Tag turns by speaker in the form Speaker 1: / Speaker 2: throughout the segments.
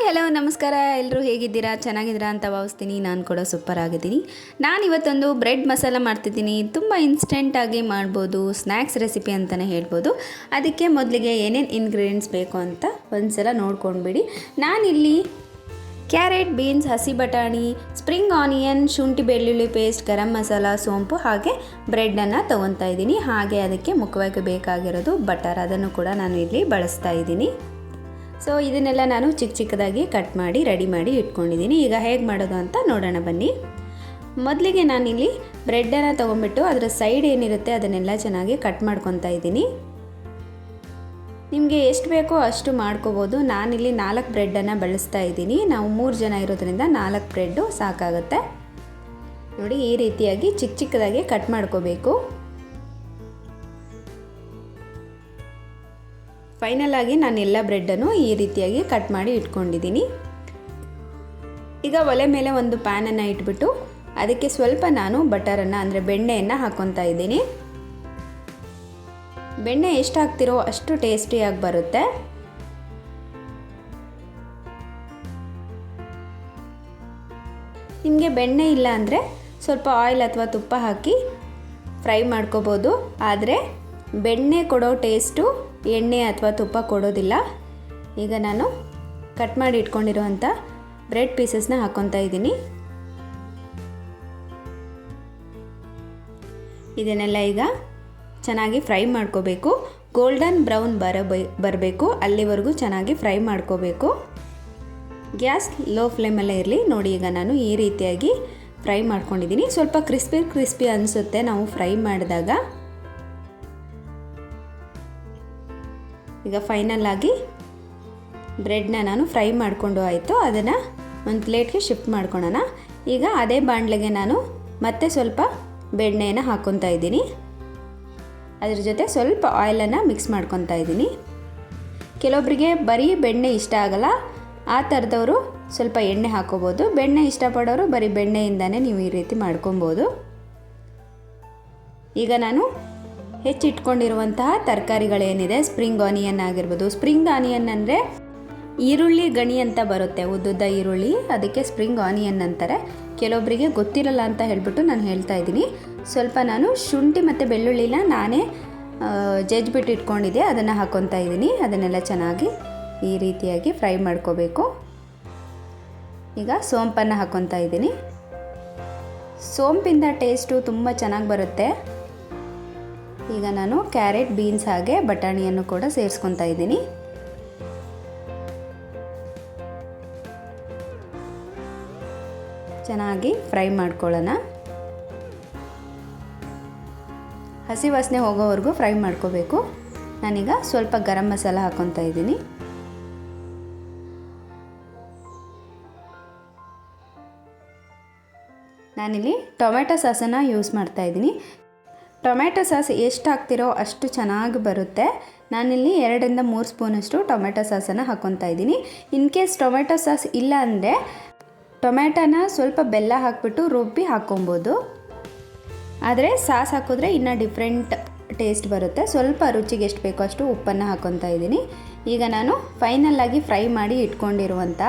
Speaker 1: Hi hello, ನಮಸ್ಕಾರ. ಎಲ್ಲರೂ ಹೇಗಿದ್ದೀರಾ? ಚೆನ್ನಾಗಿದ್ದೀರಾ ಅಂತ ಭಾವಿಸ್ತೀನಿ. ನಾನು ಕೂಡ ಸೂಪರ್ ಆಗಿದ್ದೀನಿ. ನಾನು ಇವತ್ತೊಂದು ಬ್ರೆಡ್ ಮಸಾಲ ಮಾಡ್ತಿದ್ದೀನಿ. ತುಂಬ ಇನ್ಸ್ಟೆಂಟಾಗಿ ಮಾಡ್ಬೋದು. ಸ್ನ್ಯಾಕ್ಸ್ ರೆಸಿಪಿ ಅಂತಲೇ ಹೇಳ್ಬೋದು. ಅದಕ್ಕೆ ಮೊದಲಿಗೆ ಏನೇನು ಇನ್ಗ್ರೀಡಿಯೆಂಟ್ಸ್ ಬೇಕು ಅಂತ ಒಂದ್ಸಲ ನೋಡ್ಕೊಂಡ್ಬಿಡಿ. ನಾನಿಲ್ಲಿ ಕ್ಯಾರೆಟ್ ಬೀನ್ಸ್ ಹಸಿ ಬಟಾಣಿ ಸ್ಪ್ರಿಂಗ್ ಆನಿಯನ್ ಶುಂಠಿ, ಬೆಳ್ಳುಳ್ಳಿ ಪೇಸ್ಟ್ ಗರಂ ಮಸಾಲ, ಸೋಂಪು ಹಾಗೆ ಬ್ರೆಡ್ಡನ್ನು ತೊಗೊತಾ ಇದ್ದೀನಿ. ಹಾಗೆ ಅದಕ್ಕೆ ಮುಖವಾಗಿ ಬೇಕಾಗಿರೋದು ಬಟರ್ ಅದನ್ನು ಕೂಡ ನಾನು ಇಲ್ಲಿ ಬಳಸ್ತಾ ಇದ್ದೀನಿ. ಸೊ ಇದನ್ನೆಲ್ಲ ನಾನು ಚಿಕ್ಕ ಚಿಕ್ಕದಾಗಿ ಕಟ್ ಮಾಡಿ ರೆಡಿ ಮಾಡಿ ಇಟ್ಕೊಂಡಿದ್ದೀನಿ. ಈಗ ಹೇಗೆ ಮಾಡೋದು ಅಂತ ನೋಡೋಣ ಬನ್ನಿ. ಮೊದಲಿಗೆ ನಾನಿಲ್ಲಿ ಬ್ರೆಡ್ಡನ್ನು ತೊಗೊಂಬಿಟ್ಟು ಅದರ ಸೈಡ್ ಏನಿರುತ್ತೆ ಅದನ್ನೆಲ್ಲ ಚೆನ್ನಾಗಿ ಕಟ್ ಮಾಡ್ಕೊತಾ ಇದ್ದೀನಿ. ನಿಮಗೆ ಎಷ್ಟು ಬೇಕೋ ಅಷ್ಟು ಮಾಡ್ಕೋಬೋದು. ನಾನಿಲ್ಲಿ ನಾಲ್ಕು ಬ್ರೆಡ್ಡನ್ನು ಬಳಸ್ತಾ ಇದ್ದೀನಿ. ನಾವು ಮೂರು ಜನ ಇರೋದ್ರಿಂದ ನಾಲ್ಕು ಬ್ರೆಡ್ಡು ಸಾಕಾಗುತ್ತೆ. ನೋಡಿ, ಈ ರೀತಿಯಾಗಿ ಚಿಕ್ಕ ಚಿಕ್ಕದಾಗಿ ಕಟ್ ಮಾಡ್ಕೋಬೇಕು. ಫೈನಲ್ ಆಗಿ ನಾನು ಎಲ್ಲ ಬ್ರೆಡ್ಡನ್ನು ಈ ರೀತಿಯಾಗಿ ಕಟ್ ಮಾಡಿ ಇಟ್ಕೊಂಡಿದ್ದೀನಿ. ಈಗ ಒಲೆ ಮೇಲೆ ಒಂದು ಪ್ಯಾನನ್ನು ಇಟ್ಬಿಟ್ಟು ಅದಕ್ಕೆ ಸ್ವಲ್ಪ ನಾನು ಬಟರನ್ನು ಅಂದರೆ ಬೆಣ್ಣೆಯನ್ನು ಹಾಕ್ಕೊತಾ ಇದ್ದೀನಿ. ಬೆಣ್ಣೆ ಎಷ್ಟು ಹಾಕ್ತಿರೋ ಅಷ್ಟು ಟೇಸ್ಟಿಯಾಗಿ ಬರುತ್ತೆ. ನಿಮಗೆ ಬೆಣ್ಣೆ ಇಲ್ಲ ಅಂದರೆ ಸ್ವಲ್ಪ ಆಯಿಲ್ ಅಥವಾ ತುಪ್ಪ ಹಾಕಿ ಫ್ರೈ ಮಾಡ್ಕೋಬೋದು. ಆದರೆ ಬೆಣ್ಣೆ ಕೊಡೋ ಟೇಸ್ಟು ಎಣ್ಣೆ ಅಥವಾ ತುಪ್ಪ ಕೊಡೋದಿಲ್ಲ. ಈಗ ನಾನು ಕಟ್ ಮಾಡಿ ಇಟ್ಕೊಂಡಿರುವಂಥ ಬ್ರೆಡ್ ಪೀಸಸ್ನ ಹಾಕ್ಕೊತಾ ಇದ್ದೀನಿ. ಇದನ್ನೆಲ್ಲ ಈಗ ಚೆನ್ನಾಗಿ ಫ್ರೈ ಮಾಡ್ಕೋಬೇಕು. ಗೋಲ್ಡನ್ ಬ್ರೌನ್ ಬರಬೇ ಬರಬೇಕು. ಅಲ್ಲಿವರೆಗೂ ಚೆನ್ನಾಗಿ ಫ್ರೈ ಮಾಡ್ಕೋಬೇಕು. ಗ್ಯಾಸ್ ಲೋ ಫ್ಲೇಮಲ್ಲೇ ಇರಲಿ. ನೋಡಿ ಈಗ ನಾನು ಈ ರೀತಿಯಾಗಿ ಫ್ರೈ ಮಾಡ್ಕೊಂಡಿದ್ದೀನಿ. ಸ್ವಲ್ಪ ಕ್ರಿಸ್ಪಿ ಕ್ರಿಸ್ಪಿ ಅನಿಸುತ್ತೆ ನಾವು ಫ್ರೈ ಮಾಡಿದಾಗ. ಈಗ ಫೈನಲ್ ಆಗಿ ಬ್ರೆಡ್ನ ನಾನು ಫ್ರೈ ಮಾಡಿಕೊಂಡು ಆಯಿತು. ಅದನ್ನು ಒಂದು ಪ್ಲೇಟ್ಗೆ ಶಿಫ್ಟ್ ಮಾಡ್ಕೊಳೋಣ. ಈಗ ಅದೇ ಬಾಣಲೆಗೆ ನಾನು ಮತ್ತೆ ಸ್ವಲ್ಪ ಬೆಣ್ಣೆಯನ್ನು ಹಾಕ್ಕೊತಾ ಇದ್ದೀನಿ. ಅದ್ರ ಜೊತೆ ಸ್ವಲ್ಪ ಆಯಿಲನ್ನು ಮಿಕ್ಸ್ ಮಾಡ್ಕೊತಾ ಇದ್ದೀನಿ. ಕೆಲವೊಬ್ಬರಿಗೆ ಬರೀ ಬೆಣ್ಣೆ ಇಷ್ಟ ಆಗಲ್ಲ. ಆ ಥರದವರು ಸ್ವಲ್ಪ ಎಣ್ಣೆ ಹಾಕೋಬೋದು. ಬೆಣ್ಣೆ ಇಷ್ಟಪಡೋರು ಬರೀ ಬೆಣ್ಣೆಯಿಂದನೇ ನೀವು ಈ ರೀತಿ ಮಾಡ್ಕೊಬೋದು. ಈಗ ನಾನು ಹೆಚ್ಚಿಟ್ಕೊಂಡಿರುವಂತಹ ತರಕಾರಿಗಳೇನಿದೆ? ಸ್ಪ್ರಿಂಗ್ ಆನಿಯನ್ ಆಗಿರ್ಬೋದು. ಸ್ಪ್ರಿಂಗ್ ಆನಿಯನ್ ಅಂದರೆ ಈರುಳ್ಳಿ, ಗಣಿ ಅಂತ ಬರುತ್ತೆ. ಉದ್ದುದ್ದ ಈರುಳ್ಳಿ. ಅದಕ್ಕೆ ಸ್ಪ್ರಿಂಗ್ ಆನಿಯನ್ ಅಂತಾರೆ. ಕೆಲವೊಬ್ಬರಿಗೆ ಗೊತ್ತಿರಲ್ಲ ಅಂತ ಹೇಳ್ಬಿಟ್ಟು ನಾನು ಹೇಳ್ತಾ ಇದ್ದೀನಿ. ಸ್ವಲ್ಪ ನಾನು ಶುಂಠಿ ಮತ್ತು ಬೆಳ್ಳುಳ್ಳಿನ ನಾನೇ ಜಜ್ಬಿಟ್ಟು ಇಟ್ಕೊಂಡಿದ್ದೆ. ಅದನ್ನು ಹಾಕ್ಕೊತಾ ಇದ್ದೀನಿ. ಅದನ್ನೆಲ್ಲ ಚೆನ್ನಾಗಿ ಈ ರೀತಿಯಾಗಿ ಫ್ರೈ ಮಾಡ್ಕೋಬೇಕು. ಈಗ ಸೋಂಪನ್ನು ಹಾಕ್ಕೊತಾ ಇದ್ದೀನಿ. ಸೋಂಪಿಂದ ಟೇಸ್ಟು ತುಂಬ ಚೆನ್ನಾಗಿ ಬರುತ್ತೆ. ಈಗ ನಾನು ಕ್ಯಾರೆಟ್, ಬೀನ್ಸ್ ಹಾಗೆ ಬಟಾಣಿಯನ್ನು ಕೂಡ ಸೇರಿಸ್ಕೊತಾ ಇದ್ದೀನಿ. ಚೆನ್ನಾಗಿ ಫ್ರೈ ಮಾಡ್ಕೊಳ್ಳೋಣ. ಹಸಿ ವಾಸನೆ ಹೋಗೋವರೆಗೂ ಫ್ರೈ ಮಾಡ್ಕೋಬೇಕು. ನಾನೀಗ ಸ್ವಲ್ಪ ಗರಂ ಮಸಾಲ ಹಾಕ್ಕೊತಾ ಇದ್ದೀನಿ. ನಾನಿಲ್ಲಿ ಟೊಮೆಟೊ ಸಾಸನ್ನು ಯೂಸ್ ಮಾಡ್ತಾ ಇದ್ದೀನಿ. ಟೊಮೆಟೊ ಸಾಸ್ ಎಷ್ಟು ಹಾಕ್ತಿರೋ ಅಷ್ಟು ಚೆನ್ನಾಗಿ ಬರುತ್ತೆ. ನಾನಿಲ್ಲಿ ಎರಡರಿಂದ ಮೂರು ಸ್ಪೂನಷ್ಟು ಟೊಮೆಟೊ ಸಾಸನ್ನು ಹಾಕ್ಕೊತಾ ಇದ್ದೀನಿ. ಇನ್ ಕೇಸ್ ಟೊಮೆಟೊ ಸಾಸ್ ಇಲ್ಲ ಅಂದರೆ ಟೊಮೆಟೊನ ಸ್ವಲ್ಪ ಬೆಲ್ಲ ಹಾಕ್ಬಿಟ್ಟು ರುಬ್ಬಿ ಹಾಕ್ಕೊಬೋದು. ಆದರೆ ಸಾಸ್ ಹಾಕಿದ್ರೆ ಇನ್ನೂ ಡಿಫ್ರೆಂಟ್ ಟೇಸ್ಟ್ ಬರುತ್ತೆ. ಸ್ವಲ್ಪ ರುಚಿಗೆ ಎಷ್ಟು ಬೇಕೋ ಅಷ್ಟು ಉಪ್ಪನ್ನು ಹಾಕ್ಕೊತಾ ಇದ್ದೀನಿ. ಈಗ ನಾನು ಫೈನಲ್ಲಾಗಿ ಫ್ರೈ ಮಾಡಿ ಇಟ್ಕೊಂಡಿರುವಂಥ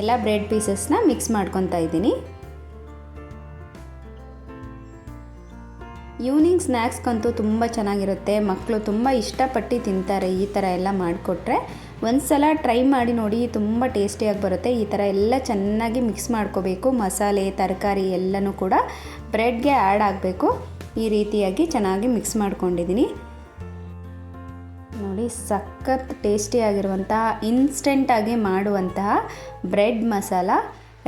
Speaker 1: ಎಲ್ಲ ಬ್ರೆಡ್ ಪೀಸಸ್ನ ಮಿಕ್ಸ್ ಮಾಡ್ಕೊತಾ ಇದ್ದೀನಿ. ಈವ್ನಿಂಗ್ ಸ್ನ್ಯಾಕ್ಸ್ಗಂತೂ ತುಂಬ ಚೆನ್ನಾಗಿರುತ್ತೆ. ಮಕ್ಕಳು ತುಂಬ ಇಷ್ಟಪಟ್ಟು ತಿಂತಾರೆ. ಈ ಥರ ಎಲ್ಲ ಮಾಡಿಕೊಟ್ರೆ ಒಂದು ಸಲ ಟ್ರೈ ಮಾಡಿ ನೋಡಿ ತುಂಬ ಟೇಸ್ಟಿಯಾಗಿ ಬರುತ್ತೆ. ಈ ಥರ ಎಲ್ಲ ಚೆನ್ನಾಗಿ ಮಿಕ್ಸ್ ಮಾಡ್ಕೋಬೇಕು. ಮಸಾಲೆ, ತರಕಾರಿ ಎಲ್ಲನೂ ಕೂಡ ಬ್ರೆಡ್ಗೆ ಆ್ಯಡ್ ಆಗಬೇಕು. ಈ ರೀತಿಯಾಗಿ ಚೆನ್ನಾಗಿ ಮಿಕ್ಸ್ ಮಾಡ್ಕೊಂಡಿದ್ದೀನಿ. ನೋಡಿ, ಸಖತ್ ಟೇಸ್ಟಿಯಾಗಿರುವಂತಹ ಇನ್ಸ್ಟೆಂಟಾಗಿ ಮಾಡುವಂತಹ ಬ್ರೆಡ್ ಮಸಾಲ.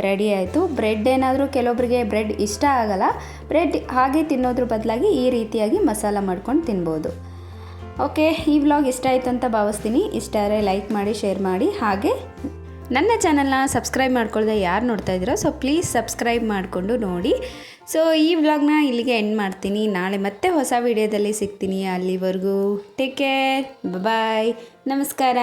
Speaker 1: ರೆಡಿ ಆಯಿತು. ಬ್ರೆಡ್ ಏನಾದರೂ ಕೆಲವೊಬ್ಬರಿಗೆ ಬ್ರೆಡ್ ಇಷ್ಟ ಆಗಲ್ಲ. ಬ್ರೆಡ್ ಹಾಗೆ ತಿನ್ನೋದ್ರ ಬದಲಾಗಿ ಈ ರೀತಿಯಾಗಿ ಮಸಾಲ ಮಾಡ್ಕೊಂಡು ತಿನ್ಬೋದು. ಓಕೆ, ಈ ವ್ಲಾಗ್ ಇಷ್ಟ ಆಯಿತು ಅಂತ ಭಾವಿಸ್ತೀನಿ. ಇಷ್ಟ ಆದರೆ ಲೈಕ್ ಮಾಡಿ, ಶೇರ್ ಮಾಡಿ. ಹಾಗೆ ನನ್ನ ಚಾನಲ್ನ ಸಬ್ಸ್ಕ್ರೈಬ್ ಮಾಡ್ಕೊಳ್ದೆ ಯಾರು ನೋಡ್ತಾ ಇದ್ದೀರೋ, ಸೊ ಪ್ಲೀಸ್ ಸಬ್ಸ್ಕ್ರೈಬ್ ಮಾಡಿಕೊಂಡು ನೋಡಿ. ಸೊ ಈ ವ್ಲಾಗ್ನ ಇಲ್ಲಿಗೆ ಎಂಡ್ ಮಾಡ್ತೀನಿ. ನಾಳೆ ಮತ್ತೆ ಹೊಸ ವಿಡಿಯೋದಲ್ಲಿ ಸಿಗ್ತೀನಿ ಅಲ್ಲಿವರೆಗೂ. ಟೇಕ್ ಕೇರ್ ಬಾಯ್ ನಮಸ್ಕಾರ.